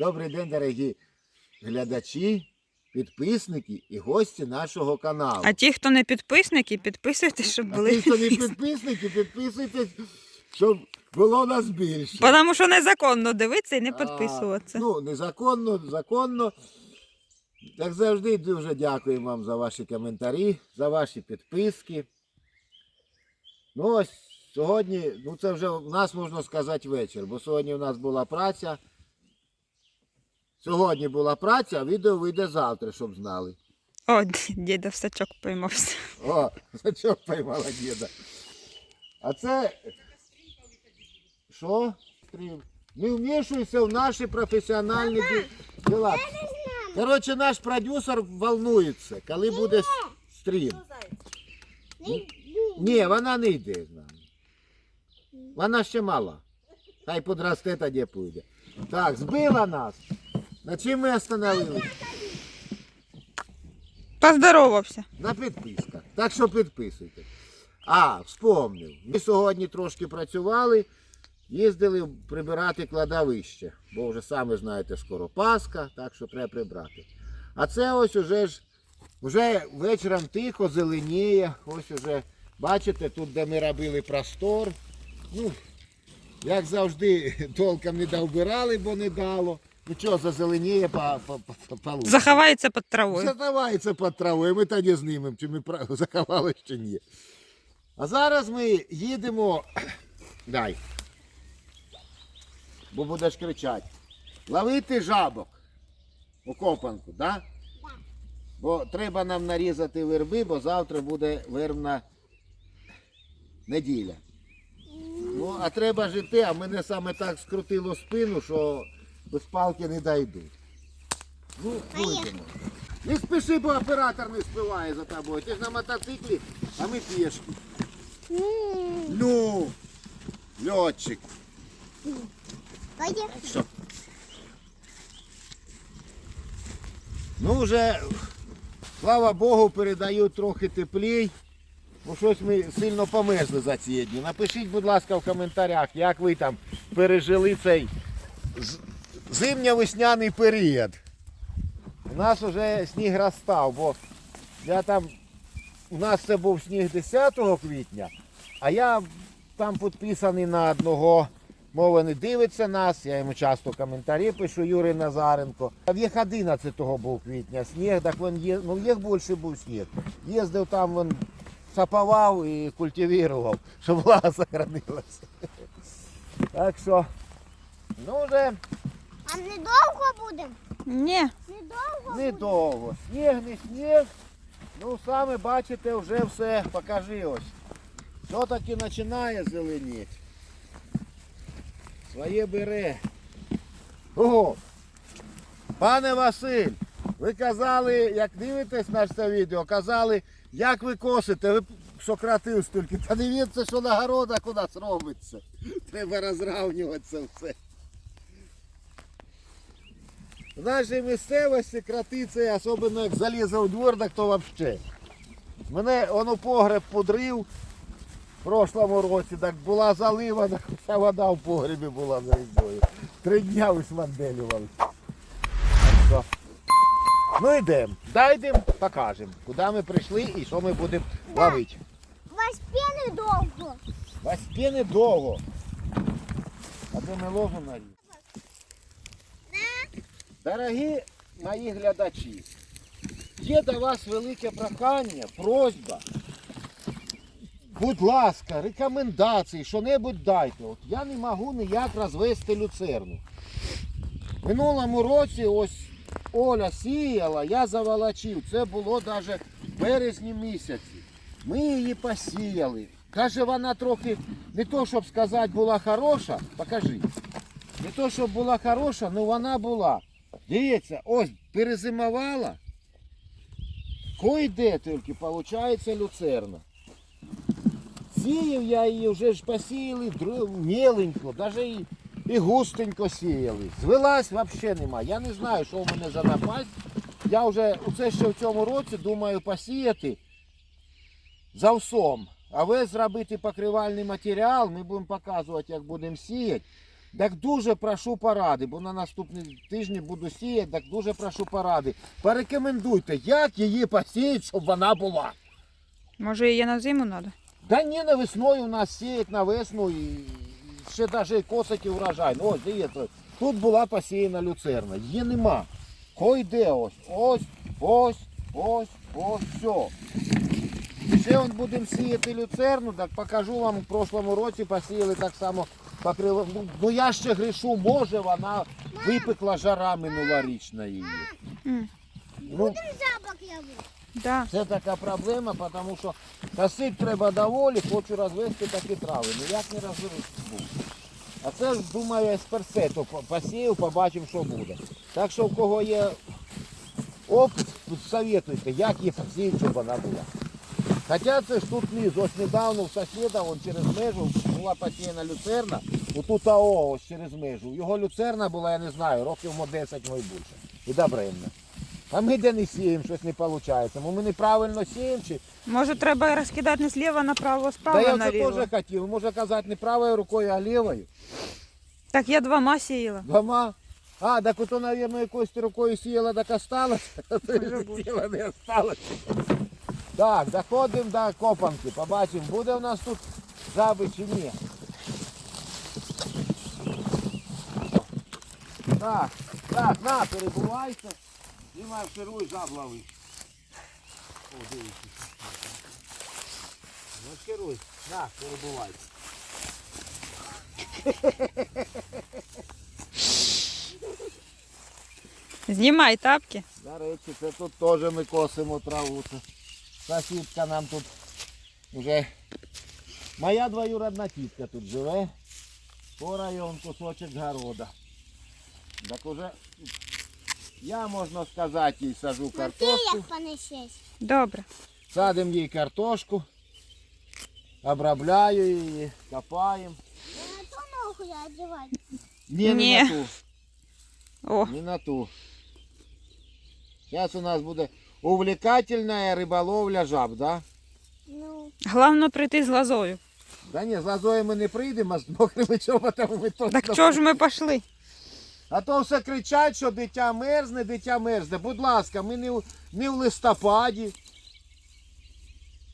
Добрий день, дорогі глядачі, підписники і гості нашого каналу. А ті, хто не підписники, підписуйтесь, щоб А були. ті, хто не підписники. підписуйтесь, щоб було нас більше. Тому що незаконно дивитися і не А, підписуватися. Ну, незаконно, законно. Як завжди, дуже дякую вам за ваші коментарі, за ваші підписки. Ну ось сьогодні, ну це вже в нас можна сказати вечір, бо сьогодні у нас була праця. Сьогодні була праця, а відео вийде завтра, щоб знали. О, діда в сачок поймався. О, сачок поймала діда. А це. Що? Не вмішуйся в наші професіональні ді- діла. Коротше, наш продюсер волнується, коли буде стрім. Ні, вона не йде з нами. Вона ще мала. Хай подрасте тоді піде. Так, збила нас. На чим ми остановилися? Поздоровався. На підписках. Так що підписуйте. А, вспомнив. Ми сьогодні трошки працювали, їздили прибирати кладовище. Бо вже самі знаєте, скоро Пасха, так що треба прибрати. А це ось уже ж вже вечором тихо, зеленіє. Ось уже, бачите, тут, де ми робили простор. Ну, як завжди, толком не довбирали, бо не дало. Ну що, зазеленіє по, по, по, по. Заховається під травою. Заховається під травою, ми тоді знімемо, чи ми пра- заховали, чи ні. А зараз ми їдемо. Дай. Бо будеш кричати. Ловити жабок. У копанку, да? Бо треба нам нарізати верби, бо завтра буде вербна неділя. Ну, а треба жити, а мене саме так скрутило спину, що без палки не дойдуть. Ну, будемо. Не спіши, бо оператор не співає за тобою. Ти ж на мотоциклі, а ми пішки. Ну, льотчик. Пойдем. Що? Ну вже, слава Богу, передають трохи теплій. Бо щось ми сильно померзли за ці дні. Напишіть, будь ласка, в коментарях, як ви там пережили цей зимньо-весняний період. У нас вже сніг розстав, бо я там, у нас це був сніг 10 квітня, а я там підписаний на одного, мова не дивиться нас, я йому часто коментарі пишу, Юрій Назаренко. В їх 11 був квітня сніг, так він є, ну в їх більше був сніг. Їздив там, він сапавав і культивував, щоб влага сохранилася. Так що, ну вже А недовго будемо? Ні. Недовго? недовго. Сніг, не сніг. Ну, саме бачите, вже все, покажи ось. Що таки починає зеленіти. Своє бере. Ого! Пане Василь, ви казали, як дивитесь наше це відео, казали, як ви косите, ви сократив стільки. Та дивіться, що на городах у нас робиться. Треба розравнювати все. В нашій місцевості це, особливо як залізе у двор, так то взагалі. Мене воно погреб подрив в прошлому році, так була залива, так вся вода в погребі була за рідою. Три дня висманделювали. Ну йдемо. Дайдемо, покажемо, куди ми прийшли і що ми будемо ловити. Вас п'яни довго. Вас піни довго. А де ми ложимо на рік? Дорогі мої глядачі, є до вас велике прохання, просьба. Будь ласка, рекомендації, що-небудь дайте. От я не можу ніяк розвести люцерну. Минулому році ось Оля сіяла, я заволочив. Це було навіть в березні місяці. Ми її посіяли. Каже, вона трохи, не то щоб сказати, була хороша, покажи. Не то, щоб була хороша, але вона була. Дивіться, ось перезимувала. Кой-де тільки, виходить, люцерна. Сіяв я її, вже ж посіяли міленько, навіть і, густенько сіяли. Звелась взагалі нема. Я не знаю, що в мене за напасть. Я вже оце ще в цьому році думаю посіяти завсом. А ви зробити покривальний матеріал, ми будемо показувати, як будемо сіяти. Так дуже прошу поради, бо на наступний тиждень буду сіяти, так дуже прошу поради. Порекомендуйте, як її посіяти, щоб вона була. Може її на зиму треба? Да ні, на весною у нас сіють на весну і ще навіть косить і урожай. Ну, ось дивіться, тут була посіяна люцерна, її нема. Кой йде ось, ось, ось, ось, ось, все. Ще будемо сіяти люцерну, так покажу вам в прошлому році посіяли так само покрило. Ну, ну я ще грішу, може вона випекла жара минулорічна її. М. Ну, Запах я. Да. це така проблема, тому що косити треба доволі, хочу розвести такі трави. Ніяк не розвиву. А це ж, думаю, есперсету по- посію, побачимо, що буде. Так що в кого є опит, советуйте, як її посіяти, щоб вона була. Хоча це ж тут низ, ось недавно в сусіда, вон через межу була посіяна люцерна, отут АО ось через межу. Його люцерна була, я не знаю, років мо 10 може більше. І добренна. А ми де не сіємо, щось не виходить. Ми неправильно сіємо чи Може треба розкидати не зліва направо, справа я це теж хотів. Можна казати не правою рукою, а лівою. Так я двома сіяла. Дома. А, так ото, мабуть, якоюсь рукою сіяла, так осталось. Може сіла, не осталось. Так, доходимо до копанки. Побачимо, буде у нас тут жаби чи ні. Так, так, на, перебувайся. Діма, шируй жаб лови. О, дивіться. Ну, шируй. На, перебувайся. Знімай тапки. До речі, це тут теж ми косимо траву. Це Сусідка нам тут вже. Моя двоюродна тітка тут живе. По район кусочок города. Так уже я, можна сказати, їй сажу Ти картошку. як понесеш? Добре. Садимо їй картошку. Обробляю її, копаємо. Я на ту ногу я одягати. Ні, не Ні. на ту. О, Не на ту. Зараз у нас буде Увлекательна риболовля жаб, да? Ну, головне прийти з лозою. Да ні, з лазою ми не прийдемо, а з мокрими чоботами ми точно. Так чого ж ми пішли? А то все кричать, що дитя мерзне, дитя мерзне. Будь ласка, ми не, в- не в листопаді,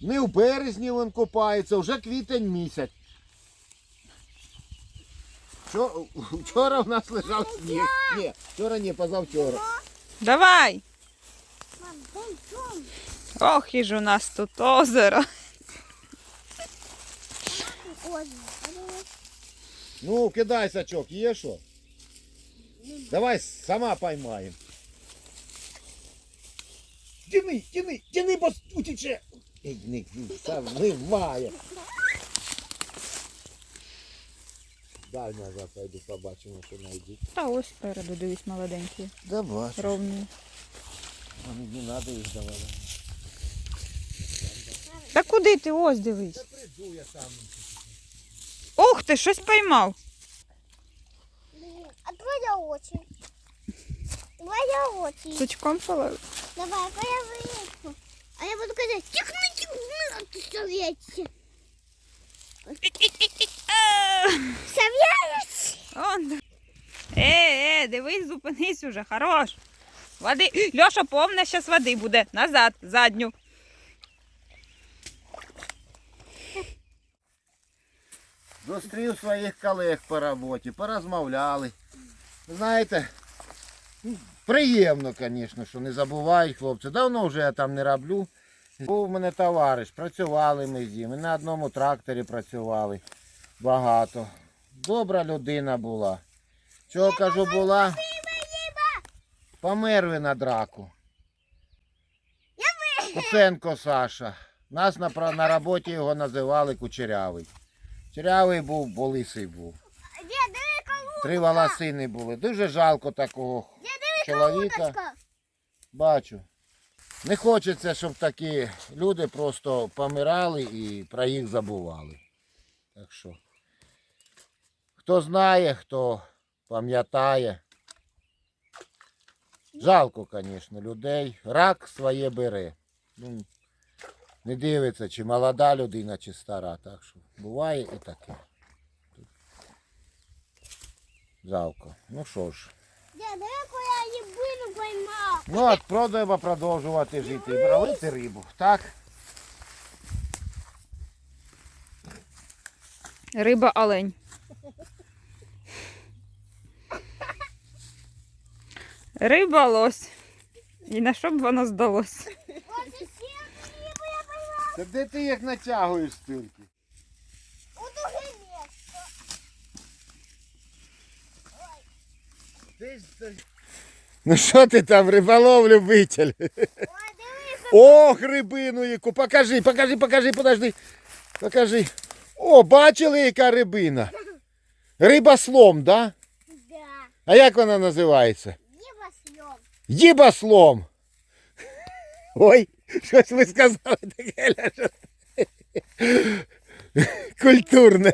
не в березні він купається, вже квітень місяць. Вчора, вчора в нас лежав сніг. Ні, вчора ні, позавчора. Давай. Ох, і ж у нас тут озеро. Ну, кидай сачок, є що? Давай сама поймаємо. Тяни, тяни, тяни, бо утече. Ей, не, сам немає. Дай назад пойду побачимо, що знайдуть. Та ось спереду, дивись, молоденькі, Да бачу. Ровні. Не треба їх давати. Та куди ти? Ось дивись. Та прийду я сам. Ух ти, щось поймав. А твоя очі? Твоя очі. Сучком половив. Давай. А я буду казати, тихни, тихни, а ти совєтся. Совєтся. Он. Е, е, дивись, зупинись уже, хорош. Води. Льоша, повна зараз води буде. Назад, задню. Зустрів своїх колег по роботі, порозмовляли. Знаєте, приємно, звісно, що не забувають хлопці. Давно вже я там не роблю. Був у мене товариш, працювали ми з ним. Ми на одному тракторі працювали багато. Добра людина була. Чого кажу, була? Помер він на драку. Куценко Саша. Нас на, на роботі його називали Кучерявий. Кучерявий був, бо лисий був. Три волосини були. Дуже жалко такого чоловіка. Бачу. Не хочеться, щоб такі люди просто помирали і про їх забували. Так що, хто знає, хто пам'ятає. Жалко, звісно, людей. Рак своє бере. Ну, не дивиться, чи молода людина, чи стара. Так що буває і таке. Жалко. Ну що ж. Поймав. Ну, от продуємо продовжувати жити і ловити рибу. Так? Риба олень. Риба лось. І на що б воно здалось? Та де ти їх натягуєш стільки? У друге місце. Ну що ти там, риболов любитель? Ох, рибину яку. Покажи, покажи, покажи, подожди. Покажи. О, бачили, яка рибина? Рибослом, да? Да. А як вона називається? Їбаслом. Ой, щось ви сказали таке Ляша. Культурне.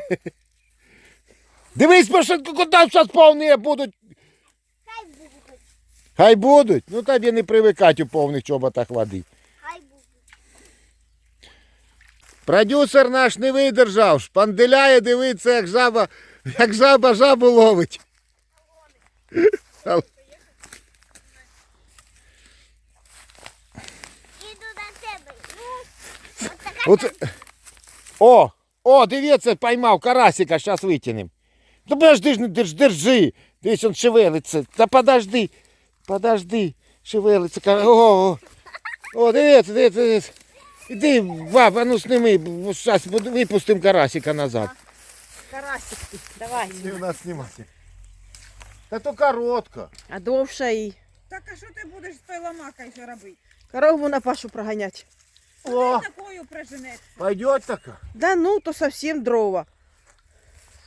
Дивись, бо що куди зараз повні будуть. Хай будуть. Хай будуть. Ну тобі не привикати у повних чоботах води. Хай будуть. Продюсер наш не видержав, шпанделяє, дивиться, як жаба, як жаба жабу ловить. Іду до тебе. Ну, от. О, о, дивіться, поймав карасика, зараз витягнемо. Ну подожди ж, не держ, держи. Дивись, он шевелиться. Та подожди, подожди, шевелиться. О, о, о дивіться, дивіться, дивіться. Іди, баба, ну сними, зараз випустимо карасика назад. Карасик, давай. у нас знімати. Та то коротко. А довша і Так а що ти будеш з той ламакою ще робити? корову на пашу проганять. О, такою приженеться. пойдет така. Да ну, то совсем дрова.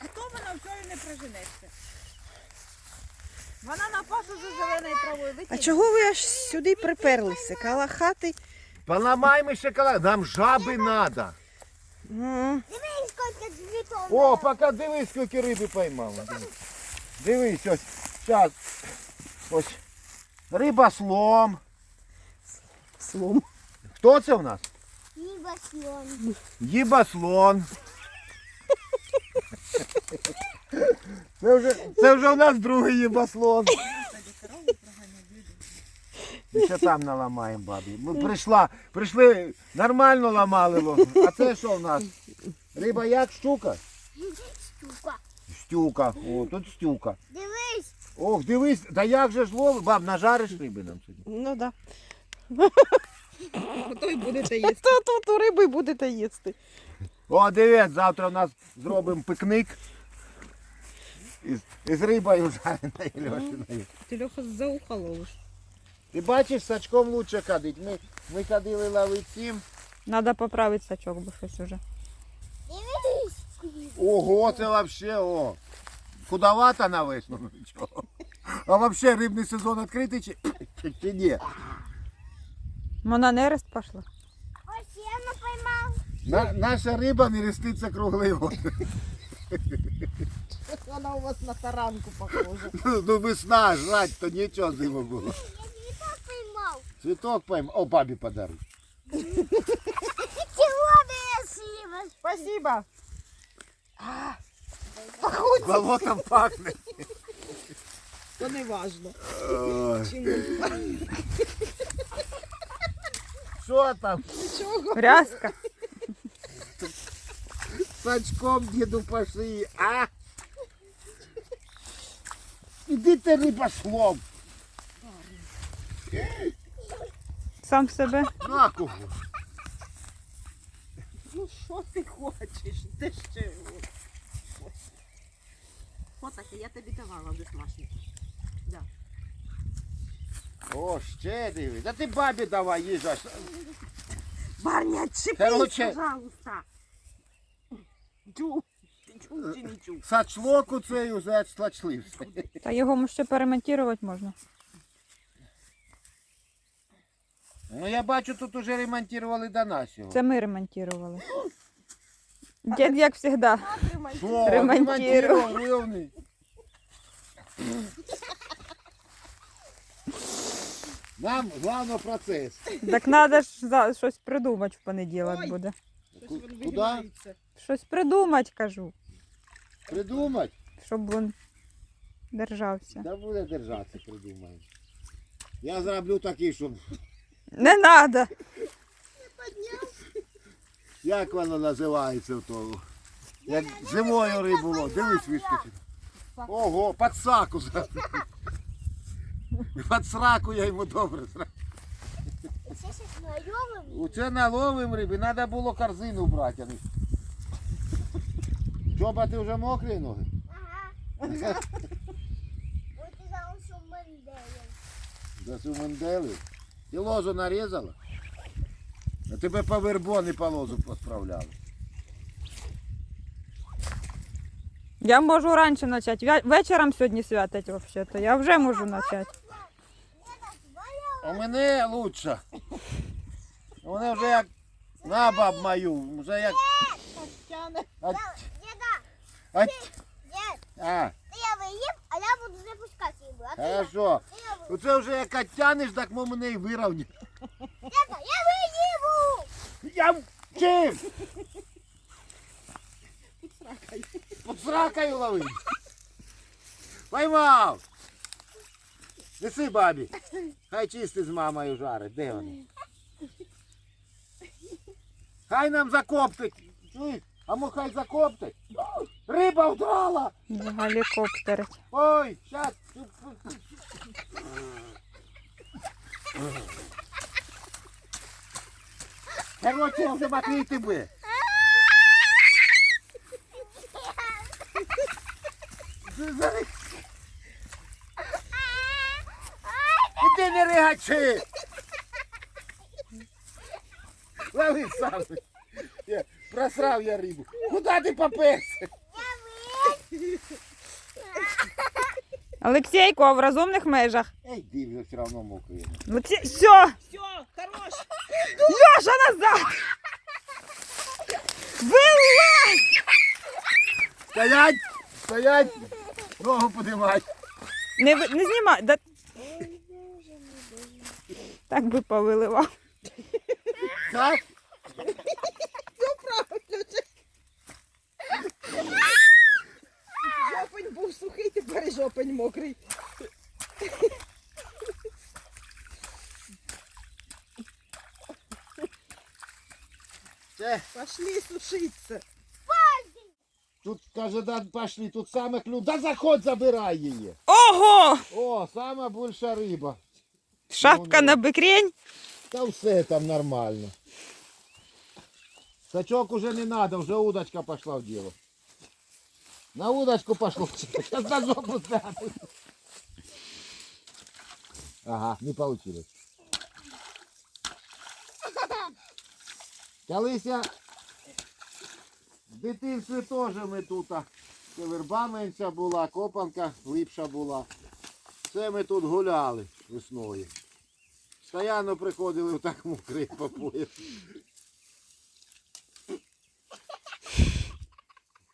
А то вона в цьому не приженеться. Вона на пасу за зеленою травою летить. А чого ви аж сюди приперлися? Кала хати? Поламай ми шоколад, нам жаби надо. Ну, Дивись, скільки цвітов. О, поки дивись, скільки риби поймала. Дивись, ось, зараз. Ось. Риба слом. Хто це в нас? Єва сльом. Їбаслон. Це вже, це вже у нас другий їбаслон. Ми ще там наламаємо бабі. Ми прийшла, прийшли, нормально ламали. ло. А це що в нас? Риба як щука? Штука. Стюка. О, тут стюка. Дивись. Ох, дивись, да як же ж лови, баб, нажариш риби нам сьогодні. Ну да. То й будете їсти. То тут риби будете їсти. О, дивись, завтра у нас зробимо пикник. Із, із рибою жареною Льошиною. Ти Льоха за ухо ловиш. Ти бачиш, сачком лучше кадить. Ми, ми кадили ловити сім. Надо поправити сачок, бо щось уже. Ого, це вообще о. Худовато на весну, ну нічого. А вообще рибний сезон відкритий чи, чи, чи ні? Вона нерест пішла. Ось я не поймав. На, наша риба не реститься круглий год. Вона у вас на таранку похожа. Ну весна, жрать, то нічого зиму було. Я цвіток поймав. Цвіток пойм. О, бабі подаруй. Чого не сліва? Спасибо. Болотом пахне. То не важно. Що там? Рязка. Сачком діду по шиї, а? Іди ти риба слом. Сам себе. На кого? Ну що ти хочеш? Ти ще. Фотоки, я тобі давала до смачно. О, ще диви. Да ти бабі давай їжа. Барня, отчепись, Короче. пожалуйста. Чу. Чи не? Сачлоку цей уже відслачлився. Та його може ще перемонтувати можна. Ну я бачу, тут уже ремонтували до нас його. Це ми ремонтували. Дід, як завжди. Що? ремонтував. рівний. Нам головне процес. Так треба ж за- щось придумати в понеділок буде. Щось Куди? Щось придумати, кажу. Придумати? Щоб він держався. Та буде держатися, придумаємо. Я зроблю такий, щоб. Не треба. Як воно називається в того? Як зимою рибу лов. Дивись, вискочить. Ого, під саку Під сраку я йому добре зроблю. Це ще знайомим. У це наловим риби, треба було корзину брати. а не- Чоба, ти вже мокрі ноги? Ага. Ось ти зараз у Менделя. Цю. Ти лозу нарізала? А тебе по вербони по лозу посправляли. Я можу раніше почати. Вечором сьогодні святать взагалі-то. Я вже можу почати. А мене лучше. У мене вже як на баб мою, вже як. Тяне. А, а, а, я виїв, а я буду запускати її. А ти хорошо. я. Оце вже як оттянеш, так ми мене і вирівняємо. Діда, я виїву! Я в- чим? Під сракою ловив. Поймав. Неси бабі. Хай чисти з мамою жарить. Де вони? Хай нам закоптить. Чуєш? А мо хай закоптить. Риба вдрала. Гелікоптери. Ой, щас. Короче, вже макрити би. Зараз. Іди не ригачи. Лови сам. Я, просрав я рибу. Куда ти поперся? Олексійко, а в розумних межах. Ей, дивно, все равно мокрий. Олексій, все! Все, хорош. Льоша назад! Вилазь! Стоять! Стоять! Ногу подимай. Не, ви- не знімай. Да... Так би повиливав. Так? Жопень був сухий, тепер жопень мокрий. Це, Пошли сушиться. тут, каже, да, пошли, тут саме клю. Да заходь, забирай її. Ого! О, сама більша риба. Шапка на бикрень. Та все там нормально. Сачок уже не надо, вже удочка пошла в діло. На удочку пошло. Сейчас на жопу ставлю. Ага, не получилось. Колись я в дитинстві теж ми тут. а, верба менша була, копанка глибша була. Це ми тут гуляли весною. Стоянно приходили в так мокрий по пояс.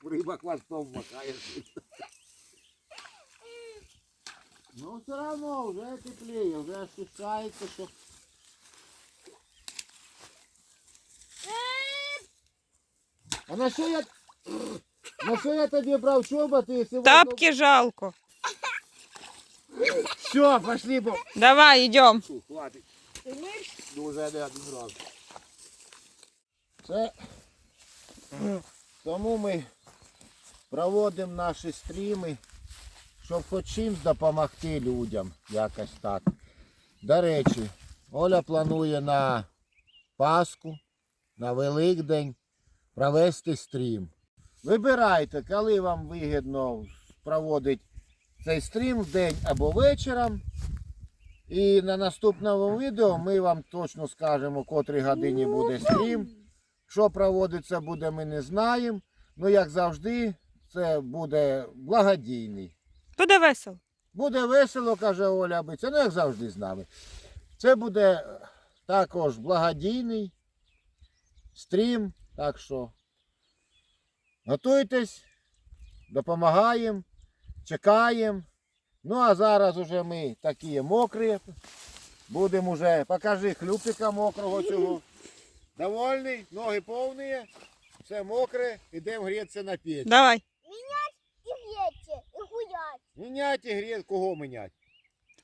Риба хвостом махає. Ну все равно вже тепліє, вже ощущається, що А на що я. На що я тобі брав чоботи, якщо воно- Тапки жалко. Все, пошли, бо. Давай, йдемо. Хватить. Дуже не один раз. Це тому ми проводимо наші стріми, щоб хоч чимось допомогти людям. Якось так. До речі, Оля планує на Пасху, на Великдень провести стрім. Вибирайте, коли вам вигідно проводити цей стрім в день або вечором. І на наступному відео ми вам точно скажемо, котрій годині буде стрім. Що проводиться буде, ми не знаємо. Ну, як завжди, це буде благодійний. Буде весело. Буде весело, каже Оля Абиця, ну як завжди з нами. Це буде також благодійний стрім. Так що готуйтесь, допомагаємо, чекаємо. Ну а зараз уже ми такі мокрі. Будемо вже, покажи хлюпика мокрого цього. Довольний, ноги повні, все мокре, йдемо грітися на печь. Давай. І в'єте, і менять. Мінять ігрі, кого мінять?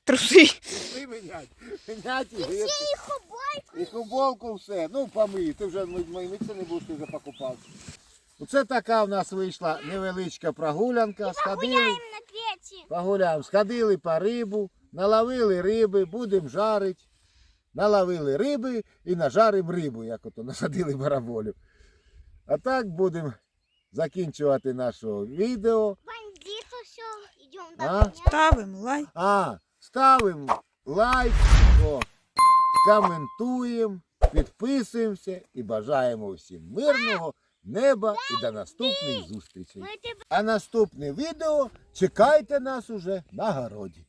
Труси. Ти мінять. Мінять ігрі. І хобай. І футболку все. Ну помий, ти вже ми, ми, ми це не будеш ти вже покупав. Оце така в нас вийшла невеличка прогулянка. Сходили, на погуляємо, сходили по рибу, наловили риби, будемо жарити. Наловили риби і нажаримо рибу, як ото насадили бараболю. А так будемо закінчувати наше відео. Бандит все. Идем А? Ставимо лайк. А, ставимо лайк, о, коментуємо, підписуємося і бажаємо всім мирного неба і до наступних зустрічей. А наступне відео чекайте нас уже на городі.